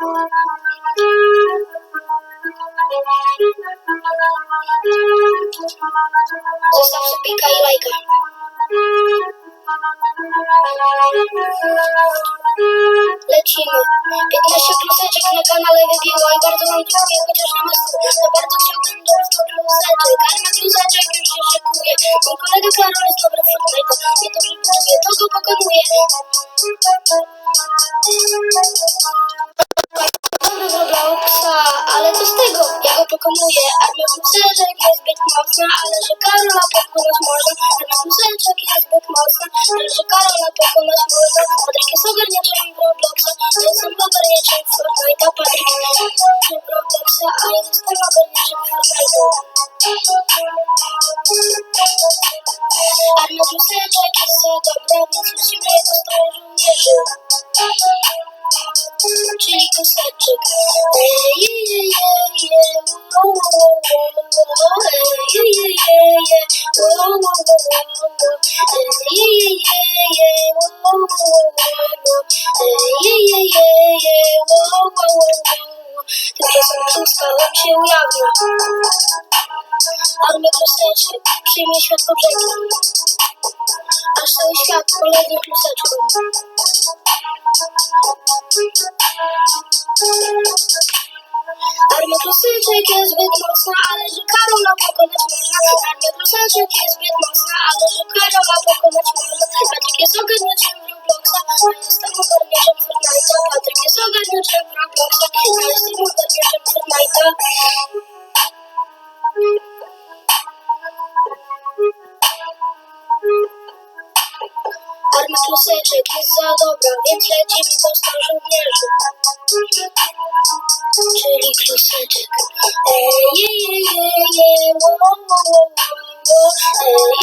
Zostaw subika i lajka. Lecimy. 15 pluseczek na kanale wybiło i bardzo wam dziękuję, chociaż nie ma stóp. To bardzo chciałbym do 100 pluseczek. Karma pluseczek już się szykuje. Mój kolega Karol jest dobry w Fortnite. Nie to, buduje, to go pokonuje. Co z tego? Ja go pokonuję. Armia pluseczek jest zbyt mocna, ale że Karola pokonać można. Armia pluseczek jest zbyt mocna, ale że Karola pokonać można. Patryk jest ogarniaczem Robloxa, ja jestem ogarniaczem Fortnite'a. Patryk jest w Robloxa, a ja jestem ogarniaczem Fortnite'a. Armia pluseczek jest za dobra, więc musimy jego stałe żołnierzy. Czyli koseczek. Tymczasem przestałem się ujawnia. Armia koseczek przyjmie światło brzegi. Aż cały świat polegnie kluseczką. Armia klasyczek jest zbyt mocna, ale że Karola pokonać można. Armia klasyczek jest zbyt mocna, ale że Karola pokonać można. Patryk jest ogarniaczem Robloxa, a jestem ogarniaczem Fortnite'a. Patryk jest ogarniaczem Robloxa, a jestem ogarniaczem Fortnite'a. Armia klasyczek jest za dobra, więc lecimy do stan żołnierzy. Czyli kluseczek. Ej. Ej.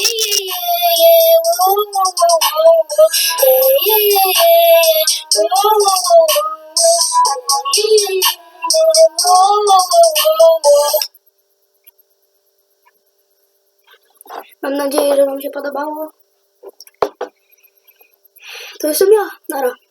Ej, je, je, wo, wo, wo, wo, wo. Ej, je, je, je, je, wo, wo, wo, wo, wo. Mam nadzieję, że Wam się podobało. To jestem ja. Nara.